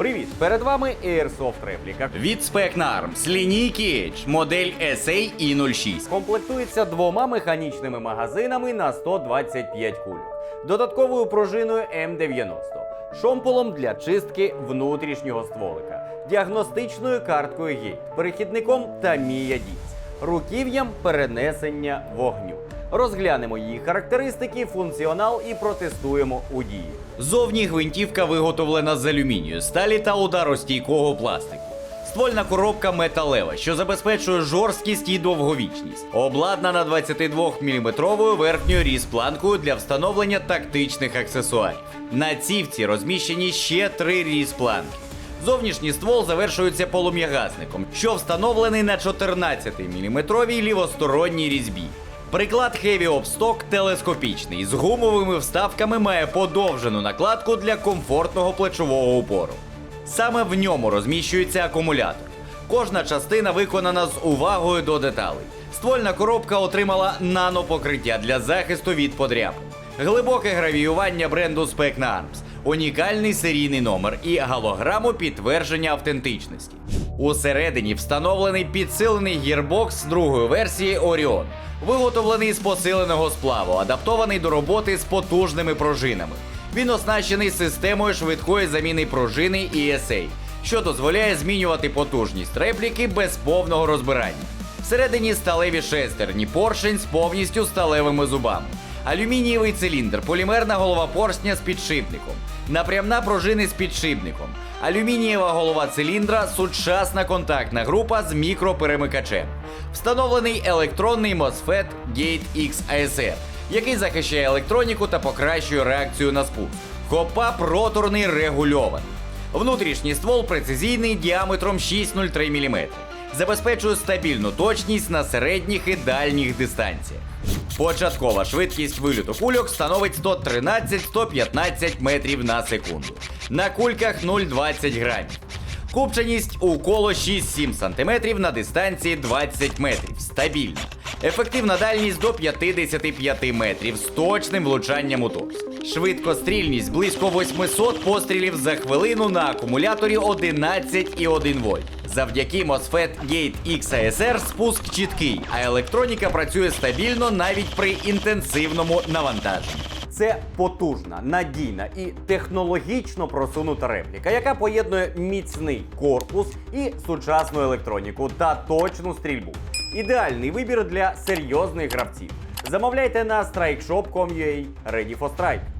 Привіт! Перед вами Airsoft репліка. Від Spec Arms лінійки модель SA E06. Комплектується двома механічними магазинами на 125 кульок, додатковою пружиною М90, шомполом для чистки внутрішнього стволика, діагностичною карткою гейт, перехідником та Dix, руків'ям перенесення вогню. Розглянемо її характеристики, функціонал і протестуємо у дії. Зовні гвинтівка виготовлена з алюмінію, сталі та ударостійкого пластику. Ствольна коробка металева, що забезпечує жорсткість і довговічність. Обладнана 22-мм верхньою різпланкою для встановлення тактичних аксесуарів. На цівці розміщені ще три різпланки. Зовнішній ствол завершується полум'ягасником, що встановлений на 14-мм лівосторонній різьбі. Приклад Heavy Obstock телескопічний з гумовими вставками має подовжену накладку для комфортного плечового упору. Саме в ньому розміщується акумулятор. Кожна частина виконана з увагою до деталей. Ствольна коробка отримала нанопокриття для захисту від подряпин, глибоке гравіювання бренду Spec Arms, унікальний серійний номер і галограму підтвердження автентичності. Усередині встановлений підсилений гірбокс другої версії Orion, виготовлений з посиленого сплаву, адаптований до роботи з потужними пружинами. Він оснащений системою швидкої заміни пружини ESA, що дозволяє змінювати потужність репліки без повного розбирання. Всередині сталеві шестерні, поршень з повністю сталевими зубами, алюмінієвий циліндр, полімерна голова поршня з підшипником, напрямна пружини з підшипником, алюмінієва голова циліндра, сучасна контактна група з мікроперемикачем, встановлений електронний MOSFET Gate X ASR, який захищає електроніку та покращує реакцію на спуск. Хопа проторний регульований. Внутрішній ствол прецизійний діаметром 6,03 мм. Забезпечує стабільну точність на середніх і дальніх дистанціях. Початкова швидкість вильоту кульок становить 113-115 метрів на секунду. На кульках 0,20 грамів. Купченість у коло 6-7 см на дистанції 20 метрів. Стабільна. Ефективна дальність до 55 метрів з точним влучанням у торс. Швидкострільність близько 800 пострілів за хвилину на акумуляторі 11,1 вольт. Завдяки MOSFET Gate X спуск чіткий, а електроніка працює стабільно навіть при інтенсивному навантаженні. Це потужна, надійна і технологічно просунута репліка, яка поєднує міцний корпус і сучасну електроніку та точну стрільбу. Ідеальний вибір для серйозних гравців. Замовляйте на strikeshop.com.ua Ready for Strike.